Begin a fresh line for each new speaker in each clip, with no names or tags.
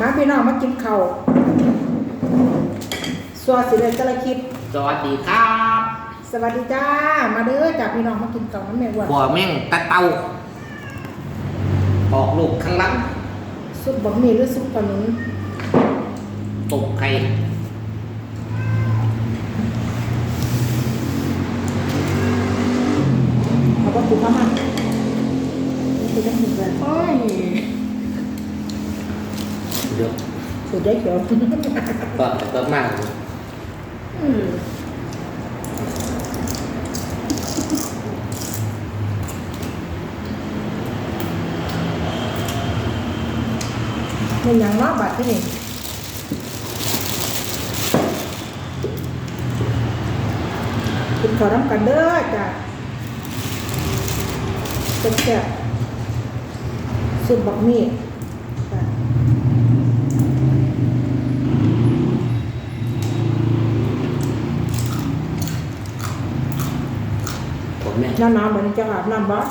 มาพี่น้องมากินข้าวสัวสิเลยกระคลิป
สวัสดีครับ
สวัสดีจ้า มาเด้อจ้าพี่น้องมากินข้าวน้ำแม่อ้วน
หัวแม่งตะเตาออกลูกข้างหลัง
ซุปบะหมี่หรือซุปปลาหนุน
ตกไข่
เอาก็ปุ๊บเข้ามาคือต้องกินกันโอ้ย
เดี๋ยว
สุดได้เขียว
ก็ก็มาก
อืมเป็นอย่างเนอกบัดที่นี่กินข้าวน้ำกันเด้อจ้ะเป็นแซ่บสุดบักมี่จ้ะ
หัวแม่ง
หน้าหนาวเหมือนจะอาบน้ำบ่
อะ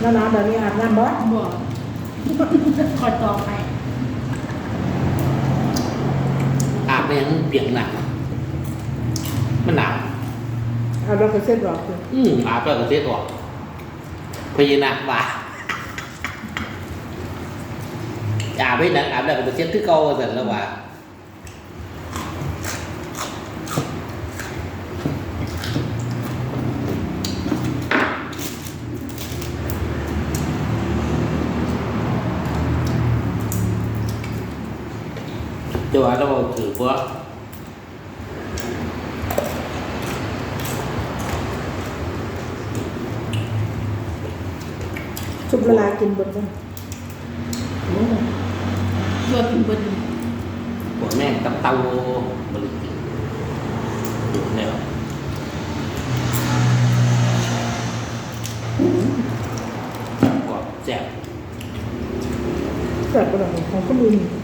หน้าหนาวแบบนี้อาบน้ำบ่
บวกคอยต่อไป
อาบไปยังเปียกหนักมันหนาว
เอาเราไปเส้นหรอกคือ
อืมอาบแล้วก็เสียออกพญานาคว่าอาบไปหนังอาบแล้วก็เสียคือเก่าเสร็จแล้วว่า จะว่าเราถือว่า
ชุบละลายกินบนบน
เพื่อกินเบิ้ล
หัวแม่งตะเตาบริกิดูแนวกรอบแซ่บ
แซ่บกระดองของก็มีก็กระทิ้งได้คือทำยังไงน้องวัน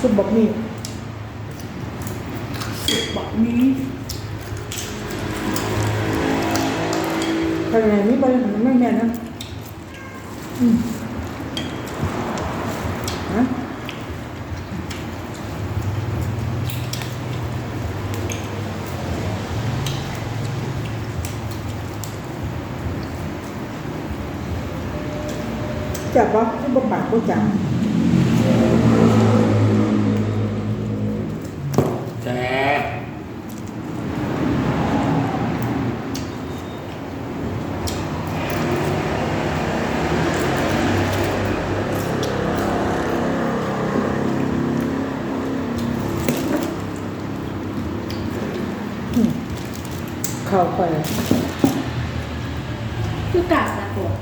ชุบบักหมี่
บอกนี้
ทำยังไงนี่บริหารไม่แม่นนะอืมฮะจับบ่ที่บ่ปากบ่จับ
แซ่บ
เข้าไป
คือกาสะกด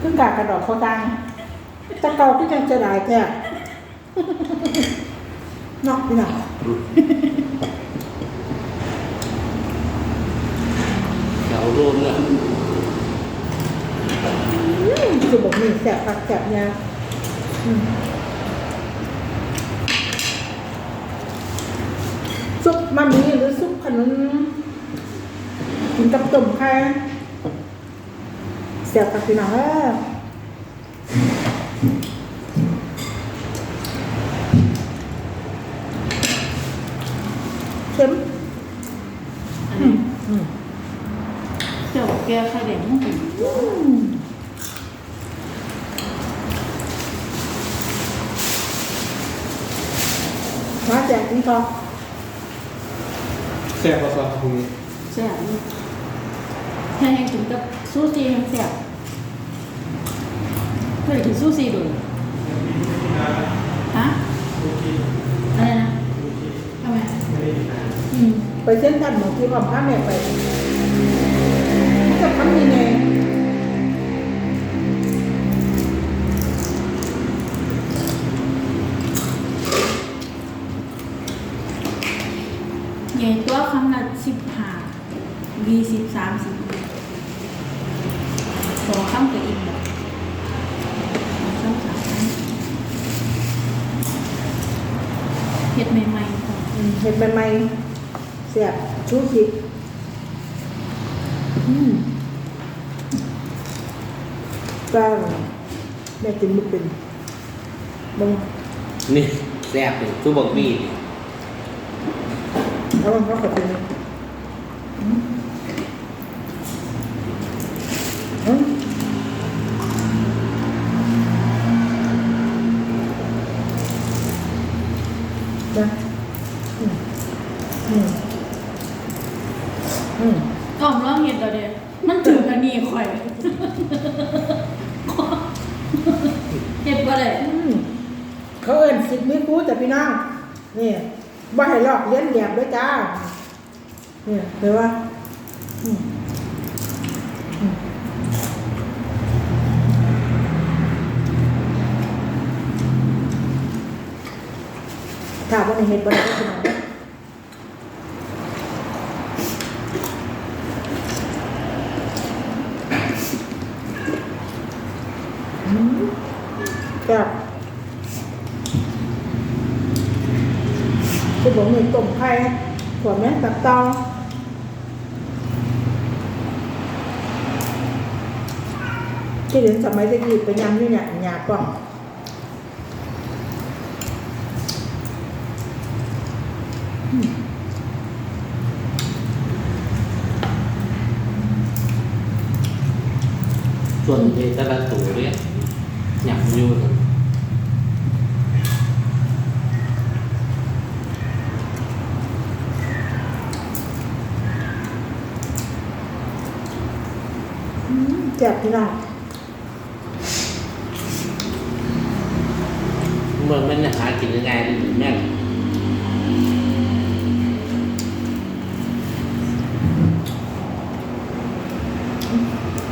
ขึ้นกากกระดอกเขาตังแตะเกาที่ยังจะได้แท้นอกพี่หน่ะ
เดี๋ยวรวมเลย
คือบอกมีแสบปากแสบยาอืม ซุปมามีหรือซุปขนมกินกับต้มไข่แสบปากพี่หน่ะเอ้อเค็ม
อันนี้
อืม
เจ้าแก้ไข่แดงมันเป็น
มมาแจกกินก่อน
แซ่บกว่าซอสคุณ
แซ่บนี่แค่ให้กินกับซูชิยังแซ่บเคยกินซูชิดูฮะอะไรนะทำไมอืม
ไปเส้นทันหมอที่ความข้าแม่ไป
อ
ทำยังไง
สองคำกับอีกแบบสองคำสามคำเห็ดใหม่ๆก่อน
อืมเห็ดใหม่ๆเสียบชูชีอืมปลาแม่กินไม่เป็นบัง
นี่แซ่บเลยทุกบอกมีนี่
เอาบังเขาขอเป็นอืมอืมนะอืมอืมอืม
อ้อมร้องเห็ดเราเดียวมันถึงอันนี้ข่อย เห็ดบ่ได้
อืมเขาเอินสิบนิ้วคูแต่พี่น้องนี่บ่ให้ลอกเลี้ยนแหลบด้วยจ้าเนี่ยเห็นว่าถ้าวันนี้เห็นบ่ได้ก็คือน้องอืมแบบ คือผมมีต้มไข่ถั่วแม่ตับเตาที่เรียนสมัยตะกี้ไปยำนี่เนี่ยหยาบกล่อง
ส่วนเดตละตัวเนี่ยหยับอยู่นะ
แจ็บพี่น้อง
เมื่อมันหากินยังไงหรือแม่น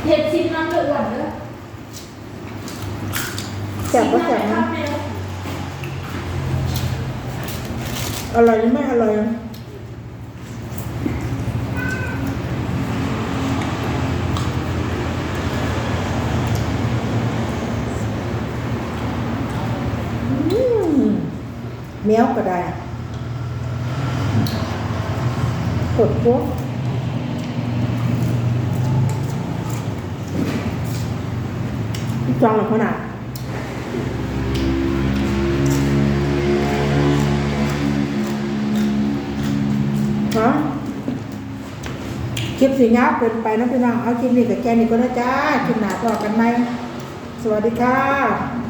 เห็ดซิมน้ำเดือดหวานเด้อ
แจ็บก็แจ็บนะอร่อยหรือไม่อร่อยนะอืม แมวก็ได้กดพวกจองหรือขนาดฮะคลิปสีเงาเกินไปนะพี่น้องเอาคลิปนี้กับแกนี่ก็ได้จ้าคลิปหนาต่อกันไหมสวัสดีค่ะ